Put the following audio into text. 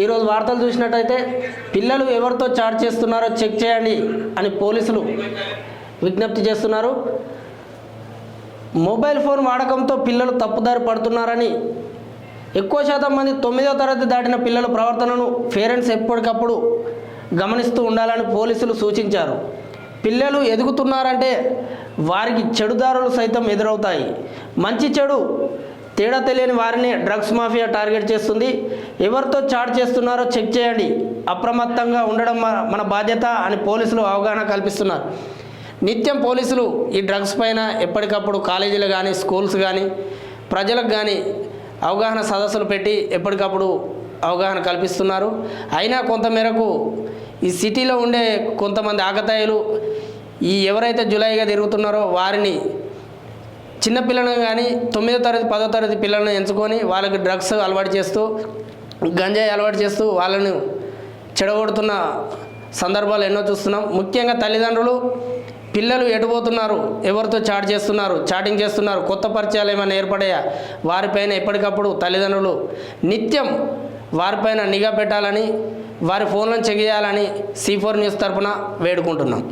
ఈరోజు వార్తలు చూసినట్టయితే పిల్లలు ఎవరితో చాట్ చేస్తున్నారో చెక్ చేయండి అని పోలీసులు విజ్ఞప్తి చేస్తున్నారు. మొబైల్ ఫోన్ వాడకంతో పిల్లలు తప్పుదారి పడుతున్నారని ఎక్కువ శాతం మంది తొమ్మిదో తరగతి దాటిన పిల్లల ప్రవర్తనను పేరెంట్స్ ఎప్పటికప్పుడు గమనిస్తూ ఉండాలని పోలీసులు సూచించారు. పిల్లలు ఎదుగుతున్నారంటే వారికి చెడుదారులు సైతం ఎదురవుతాయి. మంచి చెడు తేడా తెలియని వారిని డ్రగ్స్ మాఫియా టార్గెట్ చేస్తుంది. ఎవరితో చాట్ చేస్తున్నారో చెక్ చేయండి. అప్రమత్తంగా ఉండడం మన- బాధ్యత అని పోలీసులు అవగాహన కల్పిస్తున్నారు. నిత్యం పోలీసులు ఈ డ్రగ్స్ పైన ఎప్పటికప్పుడు కాలేజీలు కానీ స్కూల్స్ కానీ ప్రజలకు కానీ అవగాహన సదస్సులు పెట్టి ఎప్పటికప్పుడు అవగాహన కల్పిస్తున్నారు. అయినా కొంతమేరకు ఈ సిటీలో ఉండే కొంతమంది ఆకతాయిలు ఈ ఎవరైతే జులైగా తిరుగుతున్నారో వారిని చిన్నపిల్లలను కానీ తొమ్మిదో తరగతి పదో తరగతి పిల్లలను ఎంచుకొని వాళ్ళకి డ్రగ్స్ అలవాటు చేస్తూ గంజాయి అలవాటు చేస్తూ వాళ్ళను చెడగొడుతున్న సందర్భాలు ఎన్నో చూస్తున్నాం. ముఖ్యంగా తల్లిదండ్రులు పిల్లలు ఎటుపోతున్నారు ఎవరితో చాట్ చేస్తున్నారు చాటింగ్ చేస్తున్నారు కొత్త పరిచయాలు ఏమైనా ఏర్పడాయా? వారిపైన ఎప్పటికప్పుడు తల్లిదండ్రులు నిత్యం వారిపైన నిఘా పెట్టాలని వారి ఫోన్లను చెక్ చేయాలని సి ఫోర్ న్యూస్ తరపున వేడుకుంటున్నాం.